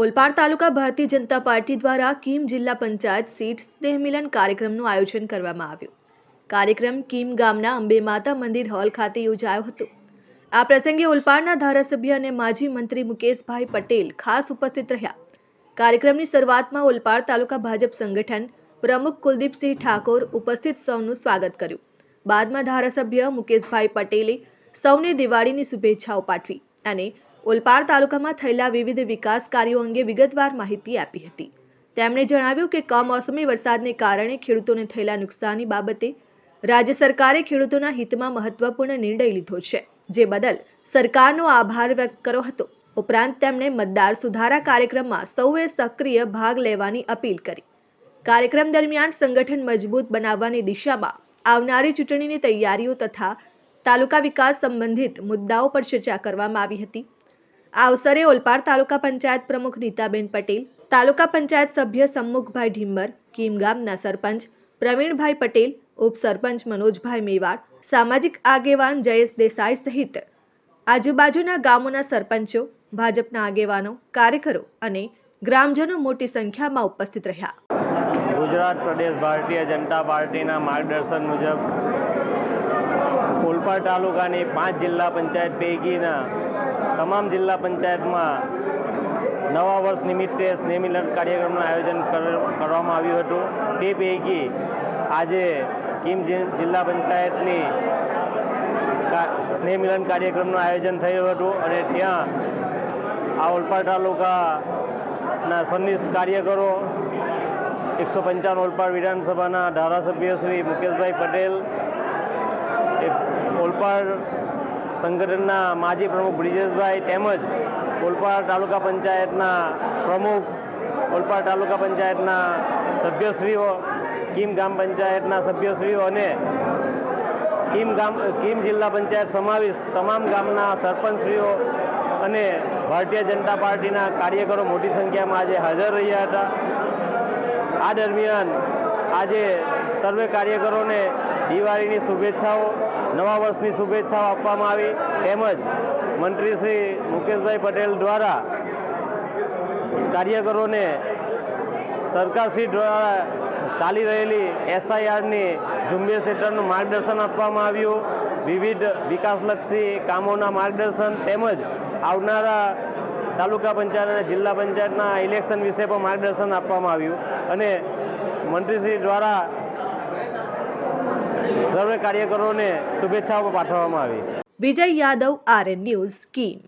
ઓલપાડ તાલુકા Bharatiya Janata party દ્વારા કીમ જિલ્લા panchayat seat સ્નેહ કાર્યક્રમનું આયોજન કરવામાં આવ્યું. કાર્યક્રમ કીમ ગામના અંબે માતા મંદિર હોલ ખાતે યોજાયો હતો. આ પ્રસંગે ઓલપાડના ધારાસભ્ય અને માજી મંત્રી મુકેશભાઈ પટેલ ખાસ ઉપસ્થિત રહ્યા. કાર્યક્રમની શરૂઆતમાં ઓલપાડ તાલુકા ભાજપ સંગઠન પ્રમુખ કુલદીપસિંહ ઠાકોર ઉપસ્થિત સૌનું સ્વાગત કર્યું. બાદમાં ધારાસભ્ય મુકેશભાઈ પટેલે સૌને દિવાળીની શુભેચ્છાઓ પાઠવી અને ઓલપાડ તાલુકામાં થયેલા વિવિધ વિકાસ કાર્યો અંગે વિગતવાર માહિતી આપી હતી. તેમણે જણાવ્યું કે, કમોસમી વરસાદને કારણે ખેડૂતોને થયેલા નુકસાની બાબતે રાજ્ય સરકારે ખેડૂતોના હિતમાં મહત્વપૂર્ણ નિર્ણય લીધો છે. જે બદલ સરકારનો આભાર વ્યક્ત કર્યો હતો. ઉપરાંત તેમણે મતદાર સુધારા કાર્યક્રમમાં સૌએ સક્રિય ભાગ લેવાની અપીલ કરી. કાર્યક્રમ દરમિયાન સંગઠન મજબૂત બનાવવાની દિશામાં આવનારી ચૂંટણીની તૈયારીઓ તથા તાલુકા વિકાસ સંબંધિત મુદ્દાઓ પર ચર્ચા કરવામાં આવી હતી. આ અવસરે ઓલપાડ તાલુકા પંચાયત પ્રમુખ નીતાબેન પટેલ, તાલુકા પંચાયત સભ્ય સમ્મુખભાઈ ઢીમ્બર કીમ ગામના સરપંચ પ્રવીણભાઈ પટેલ, ઉપસરપંચ મનોજભાઈ મેવાડ, સામાજિક આગેવાન જયેશ દેસાઈ સહિત આજુબાજુના ગામોના સરપંચો, ભાજપના આગેવાનો, કાર્યકરો અને ગ્રામજનો મોટી સંખ્યામાં ઉપસ્થિત રહ્યા. ગુજરાત પ્રદેશ ભારતીય જનતા પાર્ટીના માર્ગદર્શન મુજબ ઓલપાડ તાલુકાની પાંચ જિલ્લા પંચાયત પૈકીના તમામ જિલ્લા પંચાયતમાં નવા વર્ષ નિમિત્તે સ્નેહમિલન કાર્યક્રમનું આયોજન કર- કરવામાં આવ્યું હતું. તે પૈકી આજે કિમ જિલ્લા પંચાયતની સ્નેહમિલન કાર્યક્રમનું આયોજન થયું હતું અને ત્યાં આ ઓલપાડ તાલુકાના સન્નિષ્ઠ કાર્યકરો એકસો પંચાવન ઓલપાડ વિધાનસભાના ધારાસભ્ય શ્રી મુકેશભાઈ પટેલ ઓલપાડ સંગઠનના માજી પ્રમુખ બ્રિજેશભાઈ તેમજ ઓલપાડ તાલુકા પંચાયતના પ્રમુખ, ઓલપાડ તાલુકા પંચાયતના સભ્યશ્રીઓ, કીમ ગામ પંચાયતના સભ્યશ્રીઓ અને કીમ ગામ, કીમ જિલ્લા પંચાયત સમાવેશ તમામ ગામના સરપંચશ્રીઓ અને ભારતીય જનતા પાર્ટીના કાર્યકરો મોટી સંખ્યામાં આજે હાજર રહ્યા હતા. આ દરમિયાન આજે સર્વે કાર્યકરોને દિવાળીની શુભેચ્છાઓ, નવા વર્ષની શુભેચ્છાઓ આપવામાં આવી. તેમજ મંત્રી શ્રી મુકેશભાઈ પટેલ દ્વારા કાર્યકરોને સરકારશ્રી દ્વારા ચાલી રહેલી એસઆઈઆરની ઝુંબેશ હેઠળનું માર્ગદર્શન આપવામાં આવ્યું. વિવિધ વિકાસલક્ષી કામોના માર્ગદર્શન તેમજ આવનારા તાલુકા પંચાયત અને જિલ્લા પંચાયતના ઇલેક્શન વિશે પણ માર્ગદર્શન આપવામાં આવ્યું. અને મંત્રીશ્રી દ્વારા સર્વે કાર્યકરોને શુભેચ્છાઓ પાઠવવામાં આવી. Vijay Yadav RN news Kim